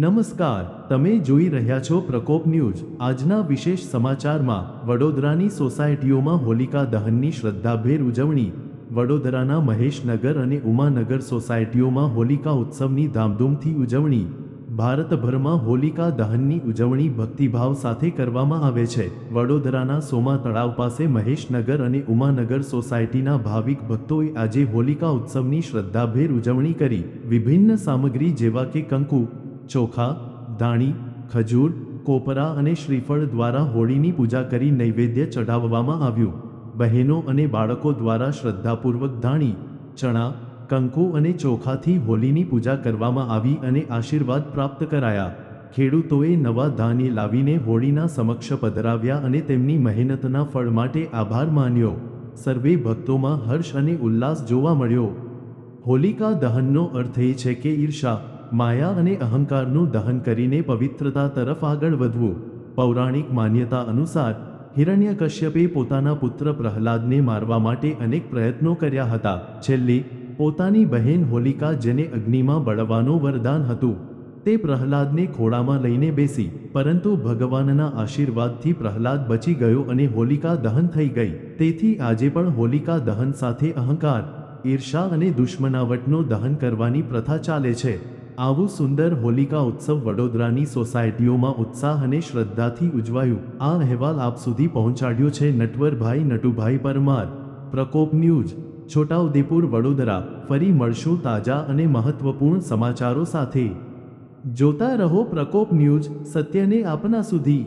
નમસ્કાર, તમે જોઈ રહ્યા છો પ્રકોપ ન્યૂઝ. આજના વિશેષ સમાચારમાં, વડોદરાની સોસાયટીઓમાં હોલિકા દહનની શ્રદ્ધાભેર ઉજવણી. વડોદરાના મહેશનગર અને ઉમાનગર સોસાયટીઓમાં હોલિકા ઉત્સવની ધામધૂમથી ઉજવણી. ભારતભરમાં હોલિકા દહનની ઉજવણી ભક્તિભાવ સાથે કરવામાં આવે છે. વડોદરાના સોમા તળાવ પાસે મહેશનગર અને ઉમાનગર સોસાયટીના ભાવિક ભક્તોએ આજે હોલિકા ઉત્સવની શ્રદ્ધાભેર ઉજવણી કરી. વિભિન્ન સામગ્રી જેવા કે કંકુ ચોખા ધાણી ખજૂર, કોપરા અને શ્રીફળ દ્વારા હોળીની પૂજા કરી નૈવેદ્ય ચઢાવવામાં આવ્યું. બહેનો અને બાળકો દ્વારા શ્રદ્ધાપૂર્વક ધાણી ચણા, કંકુ અને ચોખાથી હોલીની પૂજા કરવામાં આવી અને આશીર્વાદ પ્રાપ્ત કરાયા. ખેડૂતોએ નવા ધાન્ય લાવીને હોળીના સમક્ષ પધરાવ્યા અને તેમની મહેનતના ફળ માટે આભાર માન્યો. સર્વે ભક્તોમાં હર્ષ અને ઉલ્લાસ જોવા મળ્યો. હોલિકા દહનનો અર્થ એ છે કે ઈર્ષા માયા અને અહંકારનું દહન કરીને પવિત્રતા તરફ આગળ વધવું. પૌરાણિક માન્યતા અનુસાર હિરણ્યકશ્યપે પોતાના પુત્ર પ્રહલાદને મારવા માટે અનેક પ્રયત્નો કર્યા હતા. છેલ્લે, પોતાની બહેન હોલિકા જેને અગ્નિમાં બળવાનું વરદાન હતું, તે પ્રહલાદને ખોળામાં લઈને બેસી, પરંતુ ભગવાનના આશીર્વાદથી પ્રહલાદ બચી ગયો અને હોલિકા દહન થઈ ગઈ. તેથી આજે પણ હોલિકા દહન સાથે અહંકાર ઈર્ષા અને દુશ્મનાવટનો દહન કરવાની પ્રથા ચાલે છે. આવું સુંદર હોલિકા ઉત્સવ વડોદરાની સોસાયટીઓમાં ઉત્સાહ અને શ્રદ્ધાથી ઉજવાયું. આ અહેવાલ આપ સુધી પહોંચાડ્યો છે નટવરભાઈ નટુભાઈ પરમાર. પ્રકોપ ન્યૂઝ, છોટાઉદેપુર, વડોદરા. ફરી મળશું તાજા અને મહત્વપૂર્ણ સમાચારો સાથે. જોતા રહો પ્રકોપ ન્યૂઝ, સત્યને આપના સુધી.